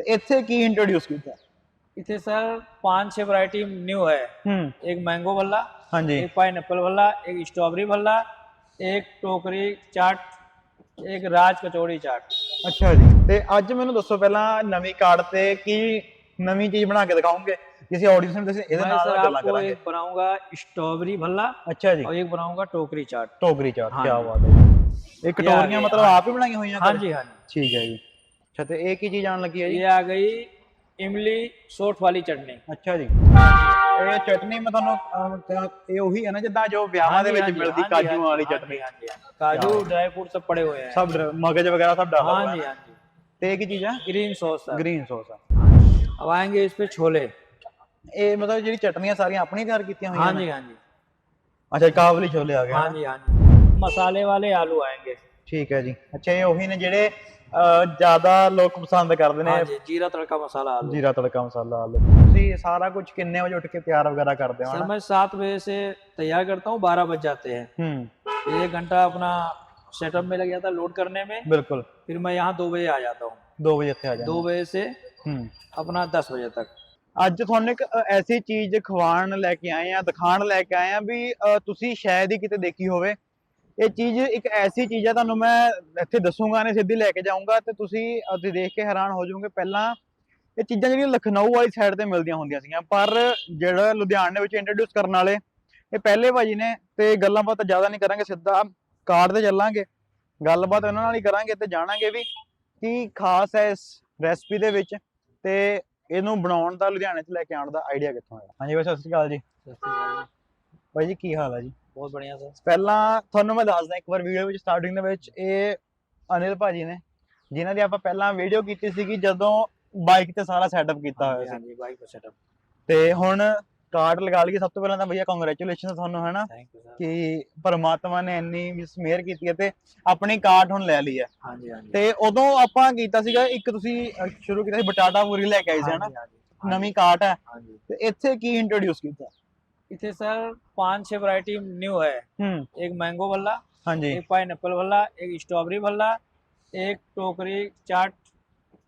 ਤੇ ਇੱਥੇ ਕੀ ਇੰਟਰੋਡਿਊਸ ਕੀਤਾ? ਇੱਥੇ ਸਰ ਪੰਜ ਛੇ ਵੈਰਾਈਟੀ ਨਿਊ ਹੈ। ਹੂੰ। एक मैंगो भल्ला ਹਾਂਜੀ। एक पाइनएप्पल भल्ला एक स्ट्रॉबेरी भल्ला एक टोकरी चाट एक राज कचौड़ी चाट ਅੱਛਾ ਜੀ। ਤੇ ਅੱਜ ਮੈਨੂੰ ਦੱਸੋ ਪਹਿਲਾਂ ਨਵੀਂ ਕਾਰਡ ਤੇ ਕੀ ਨਵੀਂ ਚੀਜ਼ ਬਣਾ ਕੇ ਦਿਖਾਓਗੇ? ਜਿਵੇਂ ਆਡੀਅנס ਨੂੰ ਤੁਸੀਂ ਇਹਦੇ ਨਾਲ ਗੱਲਾਂ ਕਰਾਂਗੇ। एक बनाऊंगा स्ट्रॉबेरी भल्ला ਅੱਛਾ ਜੀ। और एक बनाऊंगा टोकरी चाट ਟੋਕਰੀ ਚਾਟ ਕੀ ਬਾਤ ਹੈ। ਇਹ ਕਟੋਰੀਆਂ ਮਤਲਬ ਆਪ ਹੀ ਬਣਾਈਆਂ ਹੋਈਆਂ हाँ ਘਰੇ? ਠੀਕ ਹੈ ਜੀ। ਅੱਛਾ ਤੇ ਇਹ ਕੀ ਚੀਜ਼ ਆਣ ਲੱਗੀ ਹੈ ਜੀ ये आ गई इमली सोट वाली चटनी ਅੱਛਾ ਜੀ ਇਹ ਚਟਨੀ ਮੈਂ ਤੁਹਾਨੂੰ ਅਮ, ਤਾਂ ਇਹ ਉਹੀ ਹੈ ਨਾ ਜਿੱਦਾਂ ਜੋ ਵਿਆਹਾਂ हाँ ਦੇ जी, ਵਿੱਚ हाँ जी, ਮਿਲਦੀ हाँ जी, ਕਾਜੂ हाँ जी, ਵਾਲੀ हाँ ਚਟਨੀ जी, हाँ जी, हाँ जी। काजू ड्राई फ्रूट सब पड़े हुए हैं ਸਭ ਡ- ਮਗਜ ਵਗੈਰਾ ਸਭ ਡਾਲਾ हाँ ਹੋਇਆ जी ਹੈ। हाँ जी ਤੇ ਇਹ ਕੀ ਚੀਜ਼ ਹੈ green sauce sir green sauce अब आएंगे इस पे छोले ਇਹ ਮਤਲਬ ਜਿਹੜੀ ਚਟਨੀਆਂ ਸਾਰੀਆਂ ਆਪਣੀ ਤਿਆਰ ਕੀਤੀਆਂ ਹੋਈਆਂ हाँ ਨੇ जी हाँ जी ਅੱਛਾ ਕਾਬਲੀ ਛੋਲੇ ਆ ਗਏ हाँ जी हाँ जी मसाले वाले आलू आएंगे ਠੀਕ ਹੈ ਜੀ ਅੱਛਾ ਇਹ ਉਹੀ ਨੇ ਜਿਹੜੇ ਅਹ, ਜ਼ਿਆਦਾ ਲੋਕ ਪਸੰਦ ਕਰਦੇ ਨੇ हाँ जी जीरा तड़का मसाला आलू ਜੀਰਾ ਤੜਕਾ ਮਸਾਲਾ ਆਲੂ ਤੁਸੀਂ ਇਹ ਸਾਰਾ ਕੁਝ ਕਿੰਨੇ ਵਜੇ ਉੱਠ ਕੇ ਤਿਆਰ ਵਗੈਰਾ ਕਰਦੇ ਹੋ सर ਹਨਾ मैं सात बजे से तैयार करता हूँ बारह बज जाते हैं ਹੂੰ एक घंटा अपना सेटअप में लग जाता है लोड करने में ਬਿਲਕੁਲ फिर मैं यहाँ दो बजे आ जाता हूँ 2 ਵਜੇ ਇੱਥੇ ਆ ਜਾਣਾ दो बजे से ਹੂੰ अपना दस बजे तक ਅੱਜ ਤੁਹਾਨੂੰ ਇੱਕ ਅ, ਐਸੀ ਚੀਜ਼ ਖਵਾਣ ਲੈ ਕੇ ਆਏ ਆ ਦਿਖਾਣ ਲੈ ਕੇ ਆਏ ਆ ਵੀ ਅ, ਤੁਸੀਂ ਸ਼ਾਇਦ ਹੀ ਕਿਤੇ ਦੇਖੀ ਹੋਵੇ ਇਹ ਚੀਜ਼ ਇੱਕ ਐਸੀ ਚੀਜ਼ ਹੈ ਤੁਹਾਨੂੰ ਮੈਂ ਇੱਥੇ ਦੱਸੂਗਾ ਨੇ ਸਿੱਧੀ ਲੈ ਕੇ ਜਾਊਂਗਾ ਤੇ ਤੁਸੀਂ ਅਸੀਂ ਦੇਖ ਕੇ ਹੈਰਾਨ ਹੋ ਜਾਓਗੇ। ਪਹਿਲਾਂ ਇਹ ਚੀਜ਼ਾਂ ਜਿਹੜੀਆਂ ਲਖਨਊ ਵਾਲੀ ਸਾਈਡ ਤੇ ਮਿਲਦੀਆਂ ਹੁੰਦੀਆਂ ਸੀਗੀਆਂ ਪਰ ਜਿਹੜਾ ਲੁਧਿਆਣੇ ਵਿੱਚ ਇੰਟਰੋਡਿਊਸ ਕਰਨ ਵਾਲੇ ਇਹ ਪਹਿਲੇ ਭਾਜੀ ਨੇ ਤੇ ਗੱਲਾਂ ਬਾਤਾਂ ਜ਼ਿਆਦਾ ਨਹੀਂ ਕਰਾਂਗੇ ਸਿੱਧਾ ਕਾਰਡ ਤੇ ਚੱਲਾਂਗੇ। ਗੱਲਬਾਤ ਉਹਨਾਂ ਨਾਲ ਹੀ ਕਰਾਂਗੇ ਤੇ ਜਾਣਾਂਗੇ ਵੀ ਕੀ ਖਾਸ ਹੈ ਇਸ ਰੈਸਪੀ ਦੇ ਵਿੱਚ ਤੇ ਇਹਨੂੰ ਬਣਾਉਣ ਦਾ ਲੁਧਿਆਣੇ 'ਚ ਲੈ ਕੇ ਆਉਣ ਦਾ ਆਈਡੀਆ ਕਿੱਥੋਂ ਆਇਆ। ਹਾਂਜੀ ਬਾਈ ਸਤਿ ਸ਼੍ਰੀ ਅਕਾਲ ਜੀ। ਬਾਈ ਜੀ ਕੀ ਹਾਲ ਹੈ ਜੀ? ਬਹੁਤ ਬੜੀਆ ਸਰ। ਪਹਿਲਾਂ ਤੁਹਾਨੂੰ ਮੈਂ ਦੱਸਦਾ ਇੱਕ ਵਾਰ ਵੀਡੀਓ ਵਿੱਚ ਸਟਾਰਟਿੰਗ ਦੇ ਵਿੱਚ ਇਹ ਅਨਿਲ ਭਾਜੀ ਨੇ ਜਿਨ੍ਹਾਂ ਦੀ ਆਪਾਂ ਪਹਿਲਾਂ ਵੀਡੀਓ ਕੀਤੀ ਸੀਗੀ ਜਦੋਂ ਬਾਈਕ ਤੇ ਸਾਰਾ ਸੈਟਅਪ ਕੀਤਾ ਹੋਇਆ ਸੀ। ਹਾਂਜੀ ਬਾਈਕ ਤੇ ਸੈਟਅਪ ਤੇ ਹੁਣ ਕਾਰਡ ਲਗਾ ਲਈ ਸਭ ਤੋਂ ਪਹਿਲਾਂ ਤਾਂ ਭਈਆ ਕੰਗ੍ਰੈਚੁਲੇਸ਼ਨ ਤੁਹਾਨੂੰ ਹੈ ਕਿ ਪਰਮਾਤਮਾ ਨੇ ਇੰਨੀ ਮਿਸ ਮਿਹਰ ਕੀਤੀ ਹੈ ਤੇ ਆਪਣੀ ਕਾਰਡ ਹੁਣ ਲੈ ਲਈ ਹੈ। ਤੇ ਉਦੋਂ ਆਪਾਂ ਕੀਤਾ ਸੀਗਾ ਇੱਕ ਤੁਸੀਂ ਸ਼ੁਰੂ ਕੀਤਾ ਸੀ ਬਟਾਟਾ ਪੂਰੀ ਲੈ ਕੇ ਆਏ ਸੀ ਹੈ ਨਵੀਂ ਕਾਰਟ ਹੈ। ਤੇ ਇੱਥੇ ਕੀ ਇੰਟਰੋਡਿਊਸ ਕੀਤਾ? इसे सर पाँच छह वरायटी न्यू है। हम्म। एक मैंगो भल्ला हाँ जी। एक पाइन एप्पल भल्ला एक स्ट्रॉबेरी भल्ला एक टोकरी चाट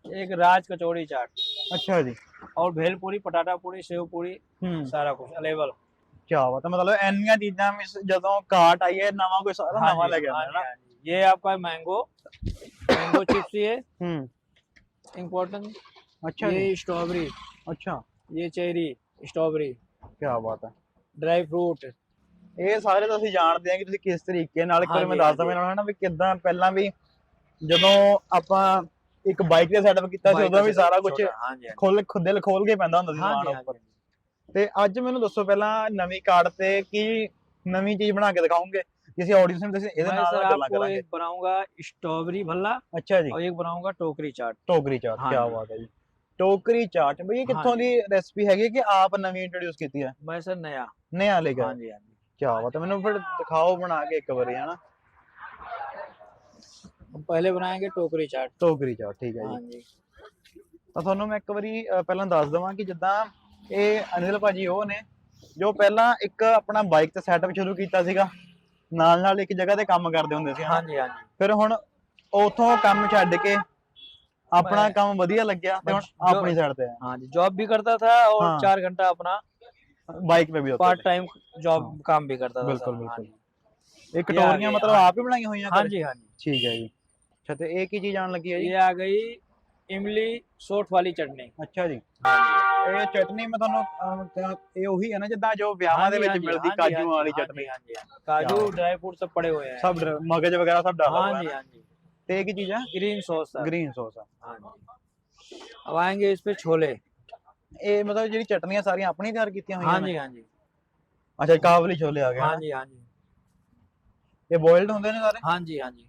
एक राज कचौड़ी चाट। अच्छा जी। और भेलपुरी पटाटा पूरी सेव पूरी हम्म। सारा कुछ अवेलेबल क्या बात है मतलब एनिया चीजा में जदों काट आई है नवा कोई सारा हाँ नवा लगे हाँ है हाँ ये आपका मैंगो मैंगो चिप्स ये हम्म। इम्पोर्टेंट अच्छा ये स्ट्रॉबेरी अच्छा। ये चेरी स्ट्रॉबेरी क्या बात है। Dry fruit. ਇਹ ਸਾਰੇ ਤਾਂ ਅਸੀਂ ਜਾਣਦੇ ਹਾਂ ਕਿ ਤੁਸੀਂ ਕਿਸ ਤਰੀਕੇ ਨਾਲ ਇੱਕ ਵਾਰ ਮੈਂ ਦੱਸ ਦਵਾਂ ਇਹਨਾਂ ਨੂੰ ਹਨਾ ਕਿਦਾਂ ਪਹਿਲਾਂ ਵੀ ਜਦੋਂ ਆਪਾਂ ਇੱਕ ਬਾਈਕ ਦੇ ਸੈਟਅਪ ਕੀਤਾ ਸੀ ਉਦੋਂ ਵੀ ਸਾਰਾ ਕੁਝ ਖੁੱਲ ਖੁੱਦਲ ਖੋਲ ਕੇ ਪੈਂਦਾ ਹੁੰਦਾ ਸੀ ਸਮਾਨ ਉੱਪਰ। ਤੇ ਅੱਜ ਮੈਨੂੰ ਦੱਸੋ ਪਹਿਲਾਂ ਨਵੀਂ ਕਾਰਡ ਤੇ ਕੀ ਨਵੀਂ ਚੀਜ਼ ਬਣਾ ਕੇ ਦਿਖਾਓਗੇ? किसी ऑडियंस में जैसे इधर नाल गल्ला करेंगे एक बनाऊंगा स्ट्रॉबेरी भल्ला अच्छा जी और एक बनाऊंगा टोकरी चाट टोकरी चाट हाँ क्या बात है जी ਟੋਕਰੀ ਚਾਟ ਬਈ ਇਹ ਕਿੱਥੋਂ ਦੀ ਰੈਸਪੀ ਹੈਗੀ ਕਿ ਆਪ ਨਵੀਂ ਇੰਟਰੋਡਿਊਸ ਕੀਤੀ ਹੈ ਮੈਂ ਸਰ ਨਿਆ ਨਿਆ ਲੈ ਕੇ ਹਾਂਜੀ ਹਾਂਜੀ ਕੀ ਬਾਤ ਹੈ ਮੈਨੂੰ ਫਿਰ ਦਿਖਾਓ ਬਣਾ ਕੇ ਇੱਕ ਵਾਰੀ ਹਨਾ ਪਹਿਲੇ ਬਣਾਏਗੇ ਟੋਕਰੀ ਚਾਟ ਟੋਕਰੀ ਚਾਟ ਠੀਕ ਹੈ ਜੀ ਹਾਂਜੀ ਤਾਂ ਤੁਹਾਨੂੰ ਮੈਂ ਇੱਕ ਵਾਰੀ ਪਹਿਲਾਂ ਦੱਸ ਦਵਾਂ ਕਿ ਜਿੱਦਾਂ ਇਹ ਅਨਿਲ ਭਾਜੀ ਉਹ ਨੇ ਜੋ ਪਹਿਲਾਂ ਇੱਕ ਆਪਣਾ ਬਾਈਕ ਤੇ ਸੈਟਅਪ ਸ਼ੁਰੂ ਕੀਤਾ ਸੀਗਾ ਨਾਲ ਨਾਲ ਇੱਕ ਜਗ੍ਹਾ ਤੇ ਕੰਮ ਕਰਦੇ ਹੁੰਦੇ ਸੀ ਹਾਂਜੀ ਹਾਂਜੀ ਫਿਰ ਹੁਣ ਉਥੋਂ ਕੰਮ ਛੱਡ ਕੇ ਆਪਣਾ ਮੈਂ- ਕੰਮ ਵਧੀਆ ਲੱਗਿਆ ਤੇ ਹੁਣ ਬਸ ਜੋ- ਆਪਣੀ ਸਾਈਡ ਤੇ हाँ जी जॉब भी करता था और हाँ। चार घंटा अपना ਬਾਈਕ 'ਤੇ ਵੀ ਉੱਤੇ पार्ट टाइम जॉब हाँ। काम भी करता था बिल्कुल, सर, हाँ बिल्कुल। जी। ਇਹ ਕਟੋਰੀਆਂ ਗਈ, ਮਤਲਬ ਹਾਂ। ਆਪ ਹੀ ਬਣਾਈਆਂ ਹੋਈਆਂ हाँ ਘਰੇ? जी हाँ जी ਠੀਕ ਹੈ ਜੀ ਅੱਛਾ ਤੇ ਇਹ ਕੀ ਚੀਜ਼ ਆਣ ਲੱਗੀ ਹੈ ਜੀ ये आ गई इमली सोट वाली चटनी ਅੱਛਾ ਜੀ हाँ जी ਇਹ ਚਟਨੀ ਮੈਂ ਤੁਹਾਨੂੰ ਅਮ, ਤਾਂ ਇਹ ਉਹੀ ਹੈ ਨਾ ਜਿੱਦਾਂ ਜੋ ਵਿਆਹਾਂ हाँ ਦੇ जी, ਵਿੱਚ हाँ जी, ਮਿਲਦੀ हाँ जी, ਕਾਜੂ हाँ ਵਾਲੀ जी, हाँ ਚਟਨੀ जी, हाँ जी, हाँ जी। काजू बात ड्राई फ्रूट सब पड़े हुए हैं ਸਭ ਡ- ਮਗਜ ਵਗੈਰਾ ਸਭ ਡਾਲਾ हाँ ਹੋਇਆ जी ਹੈ हाँ जी ਤੇ ਇਹ ਕੀ ਚੀਜ਼ ਹੈ green sauce sir green sauce ਆ हाँ जी अब आएंगे इस पे छोले ਇਹ ਮਤਲਬ ਜਿਹੜੀ ਚਟਨੀਆਂ ਸਾਰੀਆਂ ਆਪਣੀ ਤਿਆਰ ਕੀਤੀਆਂ ਹੋਈਆਂ हाँ ਨੇ जी हाँ जी ਅੱਛਾ ਕਾਬਲੀ ਛੋਲੇ ਆ ਗਏ हाँ ਨਾ? जी हाँ जी ਇਹ ਬੋਇਲਡ ਹੁੰਦੇ ਨੇ ਸਾਰੇ हाँ जी हाँ जी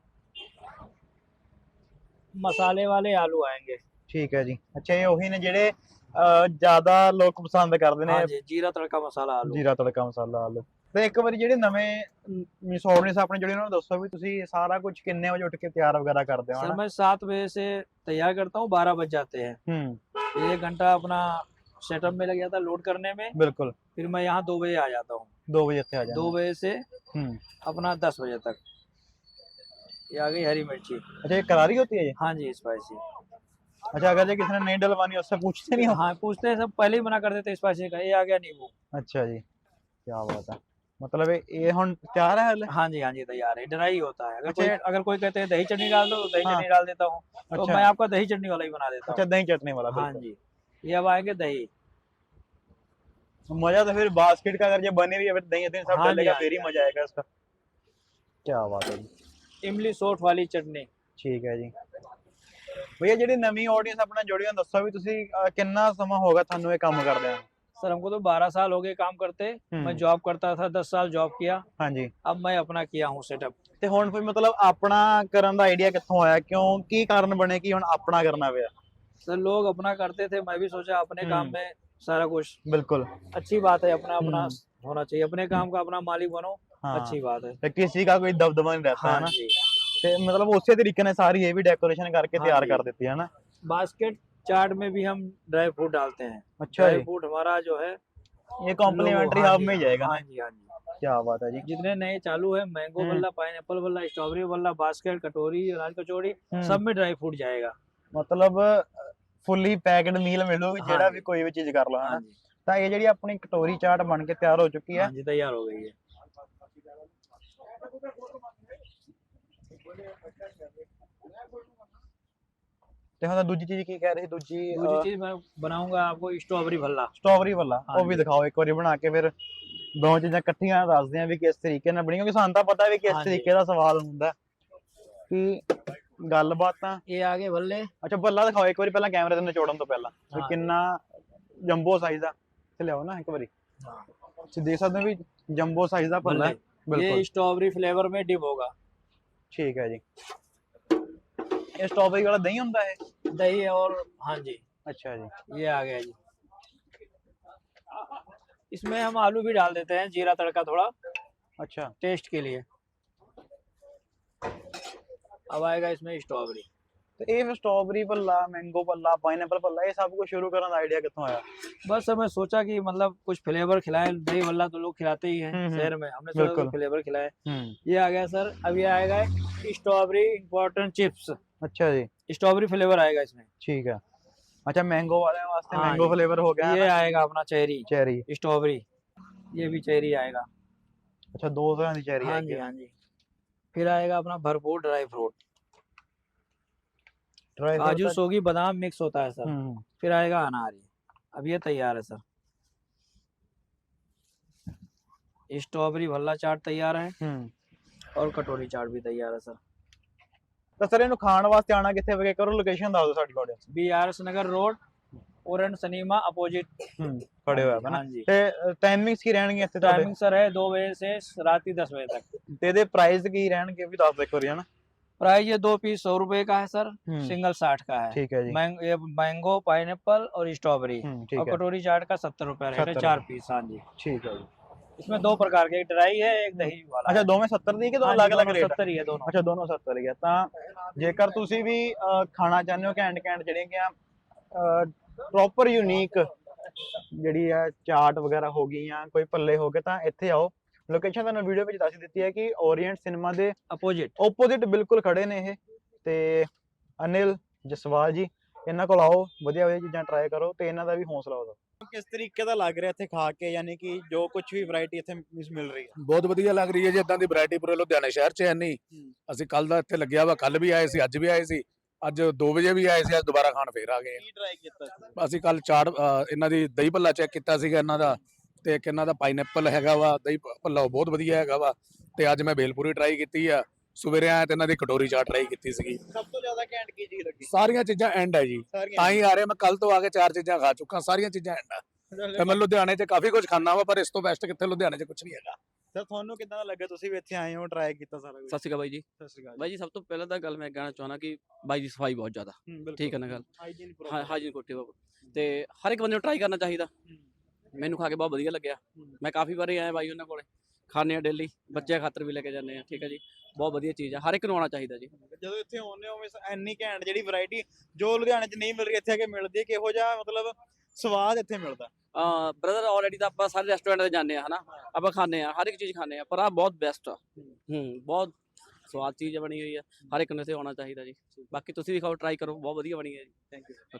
मसाले वाले आलू आएंगे ਠੀਕ ਹੈ ਜੀ ਅੱਛਾ ਇਹ ਉਹੀ ਨੇ ਜਿਹੜੇ ਅਹ, ਜ਼ਿਆਦਾ ਲੋਕ ਪਸੰਦ ਕਰਦੇ ਨੇ हाँ जी जीरा तड़का मसाला आलू ਜੀਰਾ ਤੜਕਾ ਮਸਾਲਾ ਆਲੂ ਤੇ ਇੱਕ ਵਾਰੀ ਜਿਹੜੇ ਨਵੇਂ ਮਿਸੋਰਨਿਸ ਆਪਣੇ ਜਿਹੜੇ ਉਹਨਾਂ ਨੂੰ ਦੱਸੋ ਵੀ ਤੁਸੀਂ ਸਾਰਾ ਕੁਝ ਕਿੰਨੇ ਵਜੇ ਉੱਠ ਕੇ ਤਿਆਰ ਵਗੈਰਾ ਕਰਦੇ हो सर मैं सात बजे से तैयार करता हूँ बारह बज जाते हैं हम्म एक घंटा अपना सेटअप में लग जाता है लोड करने ਬਿਲਕੁਲ। फिर मैं यहाँ दो बजे आ जाता हूँ 2 ਵਜੇ ਇੱਥੇ ਆ ਜਾਂਦੇ दो बजे से हम्म अपना दस बजे तक ये आ गई हरी मिर्ची अच्छा ये करारी होती है ये हाँ जी अच्छा अगर ये किसी ने नहीं डलवानी उससे पूछते नहीं हाँ पूछते हैं सब पहले ही मना कर देते स्पाइसी का ये आ गया नींबू अच्छा जी क्या बात है मतलब ये हम तैयार है हले हाँ जी हाँ जी तैयार है ड्राई होता है अगर कोई अगर कोई कहते हैं दही चटनी डाल दो दही हाँ। चटनी डाल देता हूँ अच्छा। तो मैं आपका दही चटनी वाला ही बना देता अच्छा दही चटनी वाला हाँ जी ये अब आएंगे दही मजा तो फिर बास्केट का अगर ये बने हुई है दही दिन सब डालेगा फिर ही मजा आएगा इसका क्या बात है इमली सोट ਵਾਲੀ ਚਟਨੀ ਠੀਕ ਹੈ ਜੀ ਭਈਆ ਜਿਹੜੀ ਨਵੀਂ ਆਡੀਅנס ਆਪਣਾ ਜੁੜੀ ਹੋਣ ਦੱਸੋ ਵੀ ਤੁਸੀਂ ਕਿੰਨਾ ਸਮਾਂ ਹੋ ਗਿਆ ਤੁਹਾਨੂੰ ਇਹ ਕੰਮ ਕਰਦੇ ਆ सर हमको तो 12 साल हो गए काम करते। मैं ਜੌਬ ਕਰਤਾ ਥਾ 10 ਸਾਲ ਜੌਬ ਕੀਆ ਹਾਂਜੀ ਅਬ ਮੈਂ ਆਪਣਾ ਕੀਆ ਹੂੰ ਸੈਟਅਪ ਤੇ ਹੁਣ ਫਿਰ ਮਤਲਬ ਆਪਣਾ ਕਰਨ ਦਾ ਆਈਡੀਆ ਕਿੱਥੋਂ ਆਇਆ ਕਿਉਂ ਕੀ ਕਾਰਨ ਬਣੇ ਕਿ ਹੁਣ ਆਪਣਾ ਕਰਨਾ ਪਿਆ सर लोग अपना करते थे मैं भी सोचा अपने काम में सारा कुछ। ਬਿਲਕੁਲ अच्छी बात है अपना अपना होना चाहिए। अपने काम का अपना मालिक बनो अच्छी बात है। ਤੇ ਕਿਸੇ ਦਾ ਕੋਈ ਦਬਦਬਾ ਨਹੀਂ ਰਹਿੰਦਾ है ना? ਤੇ ਮਤਲਬ ਉਸੇ ਤਰੀਕੇ ਨਾਲ ਸਾਰੀ ਇਹ ਵੀ ਡੈਕੋਰੇਸ਼ਨ ਕਰਕੇ ਤਿਆਰ ਕਰ ਦਿੱਤੀ ਹੈ ਨਾ ਬਾਸਕਟ चाट में भी हम ड्राई फ्रूट डालते हैं अच्छा ड्राई जी फ्रूट हमारा जो है ये कॉम्प्लीमेंट्री हाँ हब जी, में ही जाएगा हाँ जी हाँ जी क्या बात है जी जितने नए चालू है मैंगो हम्म। बल्ला पाइन एप्पल बल्ला स्ट्रॉबेरी बल्ला बास्केट कटोरी अनाज कचौड़ी हम्म, सब में ड्राई फ्रूट जाएगा ਮਤਲਬ ਫੁੱਲੀ ਪੈਕਡ ਮੀਲ ਮਿਲੂਗੀ हाँ ਜਿਹੜਾ जी। ਵੀ ਕੋਈ ਵੀ ਚੀਜ਼ ਕਰ ਲਓ हाँ ਹਨਾ जी ਤਾਂ ਇਹ ਜਿਹੜੀ ਆਪਣੀ ਕਟੋਰੀ ਚਾਟ ਬਣ ਕੇ ਤਿਆਰ ਹੋ ਚੁੱਕੀ ਹੈ हाँ जी तैयार हो गई है ਤੇ ਹੁਣ ਦੂਜੀ ਚੀਜ਼ ਕੀ ਕਹਿ ਰਹੇ ਸੀ ਦੂਜੀ दूसरी चीज मैं बनाऊंगा आपको स्ट्रॉबेरी भल्ला ਸਟ੍ਰਾਬੇਰੀ ਵਾਲਾ हाँ ਉਹ ਵੀ जी। ਦਿਖਾਓ ਇੱਕ ਵਾਰੀ ਬਣਾ ਕੇ ਫਿਰ ਦੋ ਚੀਜ਼ਾਂ ਇਕੱਠੀਆਂ ਦੱਸਦੇ ਆ ਵੀ ਕਿਸ ਤਰੀਕੇ ਨਾਲ ਬਣੀ ਕਿਉਂਕਿ ਸਾਨੂੰ ਤਾਂ ਪਤਾ ਵੀ ਕਿਸ हाँ जी। ਤਰੀਕੇ ਦਾ ਸਵਾਦ ਹੁੰਦਾ ਕਿ ਗੱਲਬਾਤ ਤਾਂ ये आगे भल्ले ਅੱਛਾ ਬੱਲਾ ਦਿਖਾਓ ਇੱਕ ਵਾਰੀ ਪਹਿਲਾਂ ਕੈਮਰੇ ਤੇ ਨਿਚੋੜਨ ਤੋਂ ਪਹਿਲਾਂ ਵੀ ਹਾਂ। ਕਿੰਨਾ ਜੰਬੋ ਸਾਈਜ਼ ਦਾ ਤੇ ਲਿਆਓ ਨਾ ਇੱਕ ਵਾਰੀ ਤੁਸੀਂ ਦੇਖ ਸਕਦੇ ਹੋ ਵੀ ਜੰਬੋ ਸਾਈਜ਼ ਦਾ ਭੱਲਾ ਹੈ भल्ले ਬਿਲਕੁਲ ये स्ट्रॉबेरी फ्लेवर में डिप होगा ਠੀਕ ਹੈ ਜੀ स्ट्रॉबेरी वाला दही होता है दही और हाँ जी अच्छा जी ये आ गया जी इसमें हम आलू भी डाल देते हैं जीरा तड़का थोड़ा अच्छा टेस्ट के लिए अब आएगा इसमें स्ट्रॉबेरी तो ये स्ट्रॉबेरी पल्ला मैंगो पल्ला पाइन पल्ला ये सबको शुरू करने का आइडिया कितना आया बस मैं सोचा कि मतलब कुछ फ्लेवर खिलाए दही वल्ला तो लोग खिलाते ही हैं शहर में हमने सोचा फ्लेवर खिलाए ये आ गया सर अब ये आएगा स्ट्रॉबेरी इम्पोर्टेंट चिप्स अच्छा जी। स्ट्रॉबेरी फ्लेवर आएगा इसमें। ठीक है। अच्छा मैंगो वाले वास्ते हाँ, मैंगो फ्लेवर हो गया ये आएगा अपना चेरी। चेरी। स्ट्रॉबेरी। ये भी चेरी आएगा। अच्छा दो तरह की चेरी हाँ जी हाँ जी। फिर आएगा अपना भरपूर ड्राई फ्रूट। काजू सोगी बादाम मिक्स होता है सर। हम्म। फिर आएगा अनार। अब ये तैयार है सर। स्ट्रॉबेरी भल्ला चाट तैयार है। हम्म। और कटोरी चाट भी तैयार है सर। ਤਾਂ ਸਰ ਇਹਨੂੰ ਖਾਣ ਵਾਸਤੇ ਆਣਾ ਕਿੱਥੇ ਵਗੇ ਕਰੋ ਲੋਕੇਸ਼ਨ ਦੱਸ ਦਿਓ ਸਾਡੀ audience B R S Nagar road Orient cinema opposite ਹੂੰ ਖੜੇ ਹੋਇਆ ਹੈ ਨਾ हाँ जी ਤੇ ਟਾਈਮਿੰਗਸ ਕੀ ਰਹਿਣਗੀਆਂ ਇੱਥੇ ਤੁਹਾਡੇ टाइमिंग सर है दो बजे से रात ही दस बजे तक ਤੇ ਇਹਦੇ ਪ੍ਰਾਈਸ ਕੀ ਰਹਿਣਗੇ ਇਹ ਵੀ ਦੱਸ ਦਿਓ ਇੱਕ ਵਾਰੀ ਹੈ ਨਾ प्राइस ये दो पीस सौ रुपए का है सर हम्म, सिंगल साठ का है ਠੀਕ ਹੈ ਜੀ मैंग, ये मैंगो पाइन और स्ट्रॉबेरी हम्म, ठीक और है कटोरी चाट का सत्तर रुपए रहेगा 70 चार पीस हाँ जी ठीक है जी इसमें दो प्रकार के एक ड्राई है एक दही वाला ਅੱਛਾ ਦੋਵੇਂ 70 ਦੀ ਕਿ ਦੋ हाँ जी, ਅਲੱਗ-ਅਲੱਗ दोनों ਰੇਟ सत्तर ही है दोनों ਅੱਛਾ ਦੋਨੋਂ 70 ਹੀ ਆ ਤਾਂ ਜੇਕਰ ਤੁਸੀਂ ਵੀ ਅਹ, ਖਾਣਾ ਚਾਹੁੰਦੇ ਹੋ ਘੈਂਟ ਘੈਂਟ ਜਿਹੜੀਆਂ ਕਿ ਪ੍ਰੋਪਰ ਯੂਨੀਕ ਜਿਹੜੀ ਹੈ ਚਾਟ ਵਗੈਰਾ ਹੋ ਗਈਆਂ ਕੋਈ ਪੱਲੇ ਹੋ ਗਏ ਤਾਂ ਇੱਥੇ ਆਓ ਲੋਕੇਸ਼ਨ ਤੁਹਾਨੂੰ ਵੀਡੀਓ ਵਿੱਚ ਦੱਸ ਦਿੱਤੀ ਹੈ ਕਿ ਓਰੀਐਂਟ ਸਿਨੇਮਾ ਦੇ अपोजिट ਓਪੋਜ਼ਿਟ ਬਿਲਕੁਲ ਖੜੇ ਨੇ ਇਹ ਤੇ ਅਨਿਲ ਜਸਵਾਲ ਜੀ ਇਹਨਾਂ ਕੋਲ ਆਓ ਵਧੀਆ ਵਧੀਆ ਚੀਜ਼ਾਂ ਟਰਾਈ ਕਰੋ ਤੇ ਇਹਨਾਂ ਦਾ ਵੀ ਹੌਸਲਾ ਵਧਾਓ। ਕਿਸ ਤਰੀਕੇ ਦਾ ਲੱਗ ਰਿਹਾ ਇੱਥੇ ਖਾ ਕੇ ਯਾਨੀ ਕਿ ਜੋ ਕੁਝ ਵੀ ਵੈਰਾਈਟੀ ਇੱਥੇ ਮਿਲ ਰਹੀ ਹੈ? ਬਹੁਤ ਵਧੀਆ ਲੱਗ ਰਹੀ ਹੈ ਜੀ ਇਦਾਂ ਦੀ ਵੈਰਾਈਟੀ ਪੂਰੇ ਲੁਧਿਆਣੇ ਸ਼ਹਿਰ 'ਚ ਹੈ ਨਹੀਂ। ਅਸੀਂ ਕੱਲ ਦਾ ਇੱਥੇ ਲੱਗਿਆ ਵਾ ਕੱਲ ਵੀ ਆਏ ਸੀ ਅੱਜ ਵੀ ਆਏ ਸੀ ਅੱਜ 2 ਵਜੇ ਵੀ ਆਏ ਸੀ ਅੱਜ ਦੁਬਾਰਾ ਖਾਣ ਫੇਰ ਆ ਗਏ ਕੀ ਟਰਾਈ ਕੀਤਾ ਅਸੀਂ ਕੱਲ ਚਾਟ ਇਹਨਾਂ ਦੀ ਦਹੀਂ ਭੱਲਾ ਚੈੱਕ ਕੀਤਾ ਸੀਗਾ ਇਹਨਾਂ ਦਾ ਤੇ ਇੱਕ ਇਹਨਾਂ ਦਾ ਪਾਈਨਐਪਲ ਹੈਗਾ ਵਾ ਦਹੀਂ ਭੱਲਾ ਬਹੁਤ ਵਧੀਆ ਹੈਗਾ ਵਾ ਤੇ ਅੱਜ ਮੈਂ ਬੇਲਪੂਰੀ ਟਰਾਈ ਕੀਤੀ ਆ। ਸਵੇਰੇ ਆਇਆ ਤੇ ਇਹਨਾਂ ਦੀ ਕਟੋਰੀ ਚਾਟ ਟਰਾਈ ਕੀਤੀ ਸੀਗੀ। ਸਭ ਤੋਂ ਜ਼ਿਆਦਾ ਘੈਂਟ ਕੀ ਚੀਜ਼ ਲੱਗੀ? ਸਾਰੀਆਂ ਚੀਜ਼ਾਂ ਐਂਡ ਹੈ ਜੀ। ਸਾਰੀਆਂ ਤਾਂ ਹੀ ਆ ਰਹੇ ਮੈਂ ਕੱਲ ਤੋਂ ਆ ਕੇ ਚਾਰ ਚੀਜ਼ਾਂ ਖਾ ਚੁੱਕਾ ਸਾਰੀਆਂ ਚੀਜ਼ਾਂ ਐਂਡ ਆ। ਤੇ ਮੈਂ ਲੁਧਿਆਣੇ 'ਚ ਕਾਫੀ ਕੁਝ ਖਾਣਾ ਵਾ ਪਰ ਇਸ ਤੋਂ ਬੈਸਟ ਕਿੱਥੇ ਲੁਧਿਆਣੇ 'ਚ ਕੁਝ ਨਹੀਂ ਹੈਗਾ। ਸਰ ਤੁਹਾਨੂੰ ਕਿਦਾਂ ਦਾ ਲੱਗਾ? ਤੁਸੀਂ ਵੀ ਇੱਥੇ ਆਏ ਹੋ ਟਰਾਈ ਕੀਤਾ ਸਾਰਾ ਕੁਝ ਸਤਿ ਸ਼੍ਰੀ ਅਕਾਲ ਬਾਈ ਜੀ। ਸਤਿ ਸ਼੍ਰੀ ਅਕਾਲ ਬਾਈ ਜੀ ਸਭ ਤੋਂ ਪਹਿਲਾਂ ਤਾਂ ਗੱਲ ਮੈਂ ਕਹਿਣਾ ਚਾਹੁੰਦਾ ਕਿ ਬਾਈ ਦੀ ਸਫ਼ਾਈ ਬਹੁਤ ਜ਼ਿਆਦਾ। ਠੀਕ ਹੈ ਨਾ ਗੱਲ? ਹਾਈਜੀਨ ਹਾਂ ਹਾਈਜੀਨ ਕੋਟੀ ਬਾਬਾ ਤੇ ਹਰ ਇੱਕ ਬੰਦੇ ਨੂੰ ਟਰਾਈ ਕਰਨਾ ਚਾਹੀਦਾ। ਮੈਨੂੰ ਖਾ ਕੇ ਬਹੁਤ ਵਧੀਆ ਲੱਗਿਆ। ਮੈਂ ਕਾਫੀ ਵਾਰੀ ਆਇਆ ਬਾਈ ਉਹਨਾਂ ਕੋਲੇ। ਖਾਣੇ ਆ ਡੇਲੀ ਬੱਚਿਆਂ ਖਾਤਰ ਵੀ ਲੈ ਕੇ ਜਾਂਦੇ ਆ ਠੀਕ ਹੈ ਜੀ? ਬਹੁਤ ਵਧੀਆ ਚੀਜ਼ ਆ ਹਰ ਇੱਕ ਨੂੰ ਆਉਣਾ ਚਾਹੀਦਾ ਜੀ। ਜਦੋਂ ਇੱਥੇ ਆਉਂਦੇ ਹੋ ਇਸ ਇੰਨੀ ਘੈਂਟ ਜਿਹੜੀ ਵੈਰਾਈਟੀ ਜੋ ਲੁਧਿਆਣੇ 'ਚ ਨਹੀਂ ਮਿਲ ਰਹੀ ਇੱਥੇ ਆ ਕੇ ਮਿਲਦੀ ਹੈ ਕਿਹੋ ਜਿਹਾ ਮਤਲਬ ਸਵਾਦ ਇੱਥੇ ਮਿਲਦਾ? ਬ੍ਰਦਰ ਆਲਰੇਡੀ ਤਾਂ ਆਪਾਂ ਸਾਰੇ ਰੈਸਟੋਰੈਂਟ ਤੇ ਜਾਂਦੇ ਆ ਹਨਾ? ਆਪਾਂ ਖਾਂਦੇ ਆ ਹਰ ਇੱਕ ਚੀਜ਼ ਖਾਂਦੇ ਆ ਪਰ ਆ ਬਹੁਤ ਬੈਸਟ ਆ। ਹੂੰ ਬਹੁਤ ਸਵਾਦ ਚੀਜ਼ ਬਣੀ ਹੋਈ ਆ ਹਰ ਇੱਕ ਨੂੰ ਇੱਥੇ ਆਉਣਾ ਚਾਹੀਦਾ ਜੀ। ਬਾਕੀ ਤੁਸੀਂ ਵੀ ਖਾਓ ਟਰਾਈ ਕਰੋ ਬਹੁਤ ਵਧੀਆ ਬਣੀ ਹੈ ਜੀ। Thank you